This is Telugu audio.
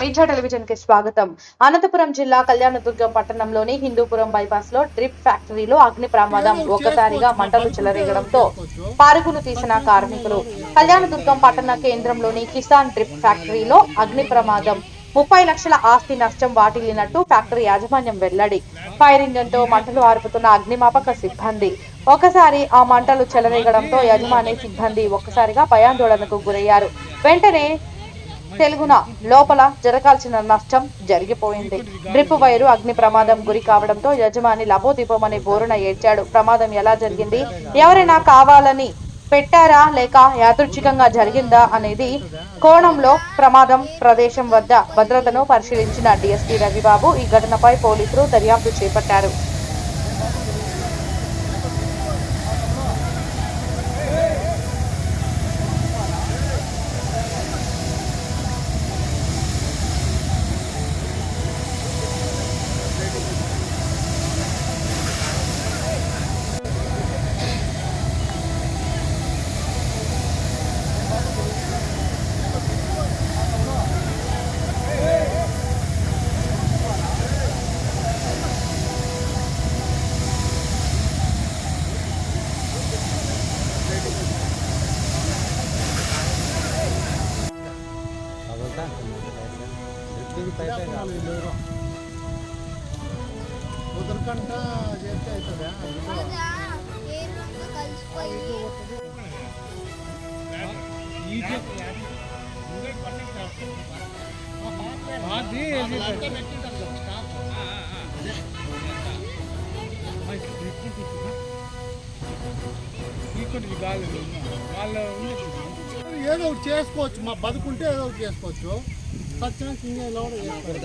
మీడియా టెలివిజన్కి స్వాగతం. అనంతపురం జిల్లా కళ్యాణదుర్గం పట్టణంలోని హిందూపురం బైపాస్లో డ్రిప్ ఫ్యాక్టరీలో అగ్ని ప్రమాదం ఒక్కసారిగా మంటలు చెలరేగడంతో పరుగులు తీసిన కార్మికులు. కళ్యాణదుర్గం పట్టణ కేంద్రంలోని కిసాన్ డ్రిప్ ఫ్యాక్టరీలో అగ్ని ప్రమాదం. ముప్పై లక్షల ఆస్తి నష్టం వాటిల్లినట్టు ఫ్యాక్టరీ యాజమాన్యం వెల్లడి. ఫైర్ ఇంజన్తో మంటలు ఆర్పుతున్న అగ్నిమాపక సిబ్బంది. ఒకసారి ఆ మంటలు చెలరేగడంతో యజమాని సిబ్బంది ఒక్కసారిగా భయాందోళనకు గురయ్యారు. వెంటనే తెలుగున లోపల జరగాల్సిన నష్టం జరిగిపోయింది. డ్రిప్ వైరు అగ్ని ప్రమాదం గురి కావడంతో యజమాని లబోదీపమని బోరున ఏడ్చాడు. ప్రమాదం ఎలా జరిగింది? ఎవరైనా కావాలని పెట్టారా? లేక యాదృచ్ఛికంగా జరిగిందా అనేది కోణంలో ప్రమాదం ప్రదేశం వద్ద భద్రతను పరిశీలించిన డిఎస్పీ రవిబాబు ఈ ఘటనపై పోలీసులు దర్యాప్తు చేపట్టారు. కుదరకంట చేస్తే అవుతుందా అదా ఏ రెండు కలిసిపోయి ఏదో ఒకటి చేసుకోవచ్చు. మా బతుకుంటే ఏదో ఒకటి చేసుకోవచ్చు. సత్యానికి ఇలా కూడా చేసుకోవచ్చు